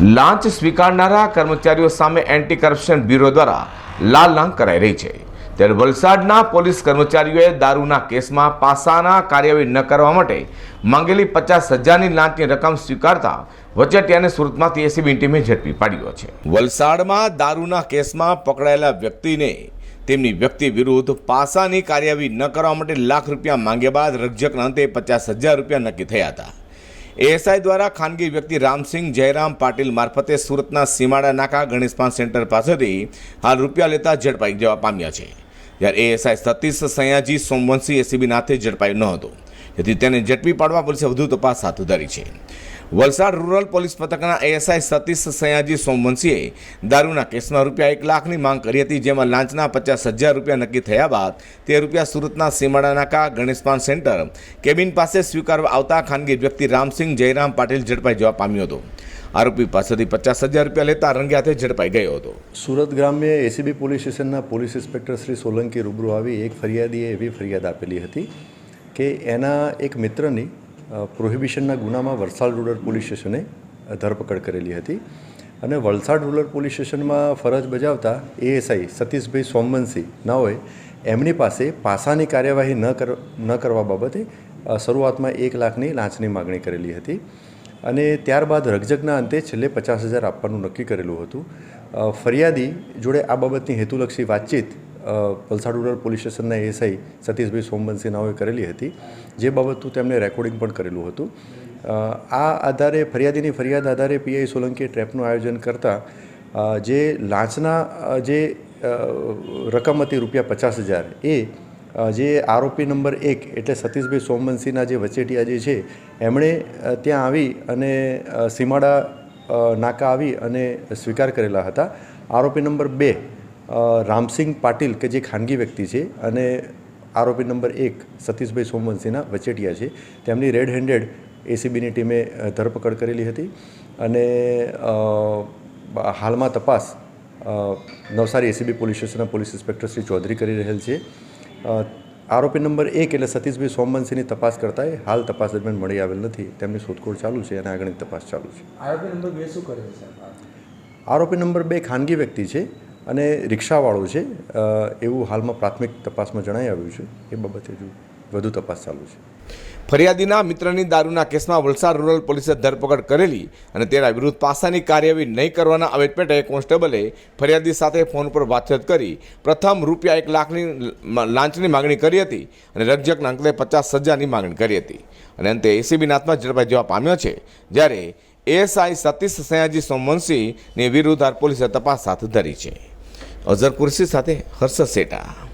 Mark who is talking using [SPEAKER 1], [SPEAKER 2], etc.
[SPEAKER 1] લાંચ સ્વીકારનારા કર્મચારીઓ સામે એન્ટી કરપ્શન બ્યુરો દ્વારા લાલ લાંગ કરાઈ રહી છે. ત્યારે વલસાડના પોલીસ કર્મચારીઓએ દારૂના કેસમાં પાસાના કાર્યવાહી ન કરવા માટે માંગેલી પચાસ હજારની લાંચની રકમ સ્વીકારતા વચેટિયાને સુરતમાંથી એસીબી ટીમે ઝડપી પાડ્યો છે. વલસાડમાં દારૂના કેસમાં પકડાયેલા વ્યક્તિને તેમની વ્યક્તિ વિરુદ્ધ પાસાની કાર્યવાહી ન કરવા માટે લાખ રૂપિયા માંગ્યા બાદ રક્ષકના અંતે પચાસ હજાર રૂપિયા નક્કી થયા હતા. એએસઆઈ દ્વારા ખાનગી વ્યક્તિ રામસિંહ જયરામ પાટીલ મારફતે સુરતના સીમાડા નાકા ગણેશપાન સેન્ટર પાસેથી હાલ રૂપિયા લેતા ઝડપાઈ જવા પામ્યા છે. જ્યારે એએસઆઈ સતીશ સયાજી, સોમવંશી, એસીબી નાથે ઝડપાયો ન હતો. જેથી તેને ઝડપી પાડવા પોલીસે વધુ તપાસ હાથ ધરી છે. વલસાડ રૂરલ પોલીસ પથકના એએસઆઈ સતીશ સયાજી સોમવંશીએ દારૂના કેસમાં રૂપિયા એક લાખની માંગ કરી હતી, જેમાં લાંચના પચાસ હજાર રૂપિયા નક્કી થયા બાદ તે રૂપિયા સુરતના સીમાડા નાકા ગણેશપાન સેન્ટર કેબિન પાસે સ્વીકારવા આવતા ખાનગી વ્યક્તિ રામસિંહ જયરામ પાટીલ ઝડપાઈ જવા પામ્યો હતો. આરોપી પાસેથી પચાસ હજાર રૂપિયા લેતા રંગે હાથે ઝડપાઈ ગયો હતો.
[SPEAKER 2] સુરત ગ્રામ્ય એસીબી પોલીસ સ્ટેશનના પોલીસ ઇન્સ્પેક્ટર શ્રી સોલંકી રૂબરૂ આવી. એક ફરિયાદીએ એવી ફરિયાદ આપેલી હતી કે એના એક મિત્રની પ્રોહિબિશનના ગુનામાં વલસાડ રૂરલ પોલીસ સ્ટેશને ધરપકડ કરેલી હતી. અને વલસાડ રૂરલ પોલીસ સ્ટેશનમાં ફરજ બજાવતા એએસઆઈ સતીશભાઈ સોમવંશી હોય, એમની પાસે પાસાની કાર્યવાહી ન કર, ન કરવા બાબતે શરૂઆતમાં એક લાખની લાંચની માગણી કરેલી હતી. અને ત્યારબાદ રગજગના અંતે છેલ્લે પચાસ હજાર આપવાનું નક્કી કરેલું હતું. ફરિયાદી જોડે આ બાબતની હેતુલક્ષી વાતચીત વલસાડ રૂરલ પોલીસ સ્ટેશનના એસઆઈ સતીશભાઈ સોમવંશી નાઓએ કરેલી હતી. જે બાબતનું તેમણે રેકોર્ડિંગ પણ કરેલું હતું. આ આધારે, ફરિયાદીની ફરિયાદ આધારે પીઆઈ સોલંકીએ ટ્રેપનું આયોજન કરતાં જે લાંચના જે રકમ હતી રૂપિયા પચાસ હજાર, એ જે આરોપી નંબર એક એટલે સતીશભાઈ સોમવંશીના જે વચેટિયા જે છે, એમણે ત્યાં આવી અને સીમાડા નાકા આવી અને સ્વીકાર કરેલા હતા. આરોપી નંબર બે રામસિંહ પાટીલ કે જે ખાનગી વ્યક્તિ છે અને આરોપી નંબર એક સતીશભાઈ સોમવંશીના વચેટિયા છે તેમની રેડ હેન્ડેડ એસીબીની ટીમે ધરપકડ કરેલી હતી અને હાલમાં તપાસ નવસારી એસીબી પોલીસ સ્ટેશનના પોલીસ ઇન્સ્પેક્ટર શ્રી ચૌધરી કરી રહેલ છે. આરોપી નંબર એક એટલે સતીશભાઈ સોમવંશીની તપાસ કરતાંય હાલ તપાસ દરમિયાન મળી આવેલ નથી. તેમની શોધખોળ ચાલુ છે અને આગળની તપાસ ચાલુ છે.
[SPEAKER 3] આરોપી નંબર બે શું કરે છે?
[SPEAKER 2] આરોપી નંબર બે ખાનગી વ્યક્તિ છે. અને રિક્ષાવાળો છે એવું હાલમાં પ્રાથમિક તપાસમાં જણાઈ આવ્યું છે. એ બાબતે હજુ વધુ તપાસ ચાલુ છે.
[SPEAKER 1] ફરિયાદીના મિત્રની દારૂના કેસમાં વલસાડ રૂરલ પોલીસે ધરપકડ કરેલી અને તેના વિરુદ્ધ પાસાની કાર્યવાહી નહીં કરવાના અવેજ પેટે કોન્સ્ટેબલે ફરિયાદી સાથે ફોન પર વાતચીત કરી પ્રથમ રૂપિયા એક લાખની લાંચની માગણી કરી હતી અને રક્ષકના અંકલે પચાસ હજારની માગણી કરી હતી. અને અંતે એસીબી નાથમાં ઝડપાઈ જવા પામ્યો છે, જ્યારે એએસઆઈ સતીશ સયાજી સોમવંશીની વિરુદ્ધ પોલીસે તપાસ હાથ ધરી છે. અઝર કુરશી સાથે હર્ષ સેટા.